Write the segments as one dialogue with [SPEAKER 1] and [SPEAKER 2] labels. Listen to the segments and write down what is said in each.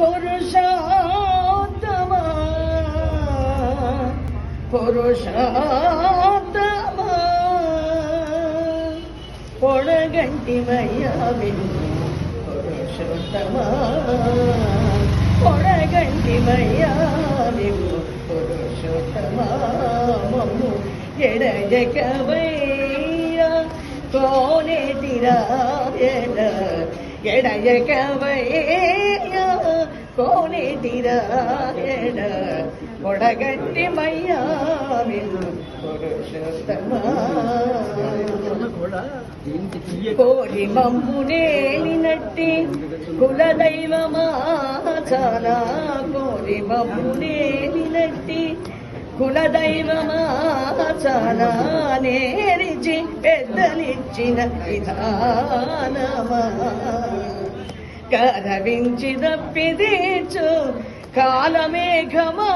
[SPEAKER 1] పురుషోత్తమ. పురుషోత్తమ. పొడగంటిమయ్యా మయ్యావిను పురుషోత్తమ. పొడగంటిమయ్యా మయ్యావిను పురుషోత్తమ. మమ్ము ఎడజకవయ్యా కోనే తిరాయన ఎడయకవయ్యా. కోనే తిరాయన పొడగంటి మయ్యావిను పురుషోత్తమ కోరి మమ్మునేలినట్టి కులదైవమా చాలా కోరి మమ్మునేలినట్టి కులదైవమా చాలా నేరిచి పెద్దలిచ్చిన విధానమా కరవించి తప్పిదీచు కాలమేఘమా.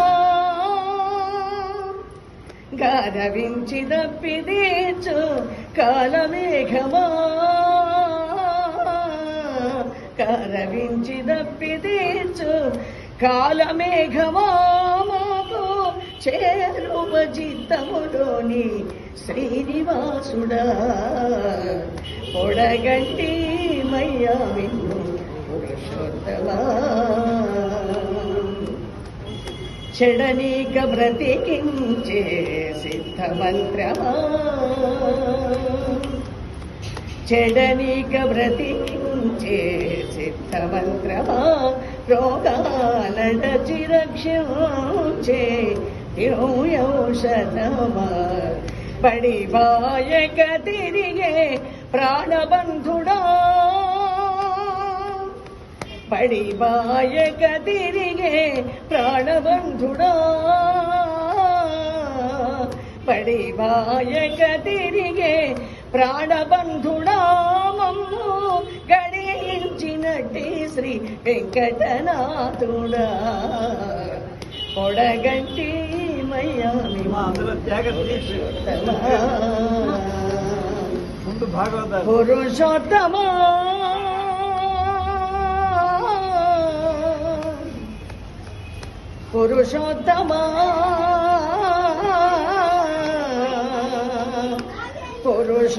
[SPEAKER 1] గరవించి దప్పిదీచు కాలమేఘమా. కరవించి దప్పిదీచు కాలమేఘమా చేరువ చిత్తములోని శ్రీనివాసుడా. పొడగంటి మయ్యా చెడనీక బ్రతికించే సిద్ధమంత్రమా? చెడనీక బ్రతికించే సిద్ధమంత్రమా? రోగాలట చిరక్షించే ఔషధమా పడి బాయక తిరిగే ప్రాణబంధుడా? పడి బాయక తిరిగే ప్రాణబంధుడా. పడి బాయక తిరిగే ప్రాణబంధుడా మమ్ము గడించినట్టి శ్రీ వెంకటనాథుడా. పొడగంటి మయ్యామి పురుషోత్తమా? పురుషోత్తమా పురుష